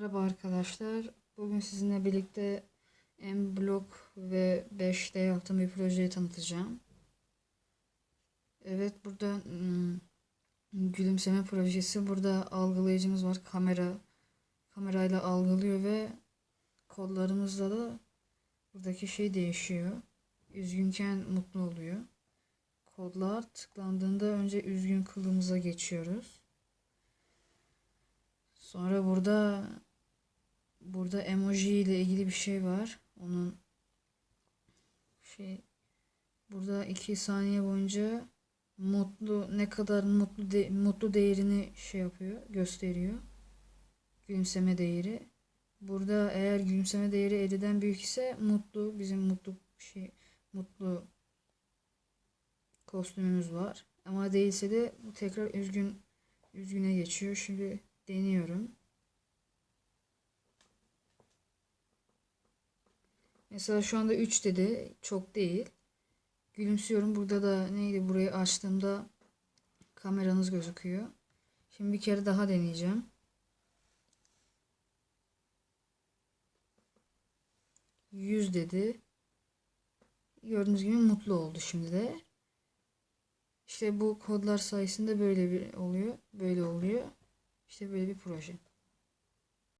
Merhaba arkadaşlar. Bugün sizinle birlikte M-Block ve 5'te yaptığım bir projeyi tanıtacağım. Evet burada hmm, gülümseme projesi. Burada algılayıcımız var. Kamera kamerayla algılıyor ve kodlarımızla da buradaki şey değişiyor. Üzgünken mutlu oluyor. Kodlar tıklandığında önce üzgün kılığımıza geçiyoruz. Sonra burada burada emoji ile ilgili bir şey var. Onun şey burada iki saniye boyunca mutlu ne kadar mutlu de- mutlu değerini şey yapıyor, gösteriyor. Gülümseme değeri. Burada eğer gülümseme değeri 50'den büyük ise mutlu bizim mutlu şey mutlu kostümümüz var. Ama değilse de bu tekrar üzgün üzgüne geçiyor. Şimdi deniyorum. Mesela şu anda 3 dedi. Çok değil. Gülümsüyorum. Burada da neydi? Burayı açtığımda kameranız gözüküyor. Şimdi bir kere daha deneyeceğim. Yüz dedi. Gördüğünüz gibi mutlu oldu şimdi de. İşte bu kodlar sayesinde böyle bir oluyor. Böyle oluyor. İşte böyle bir proje.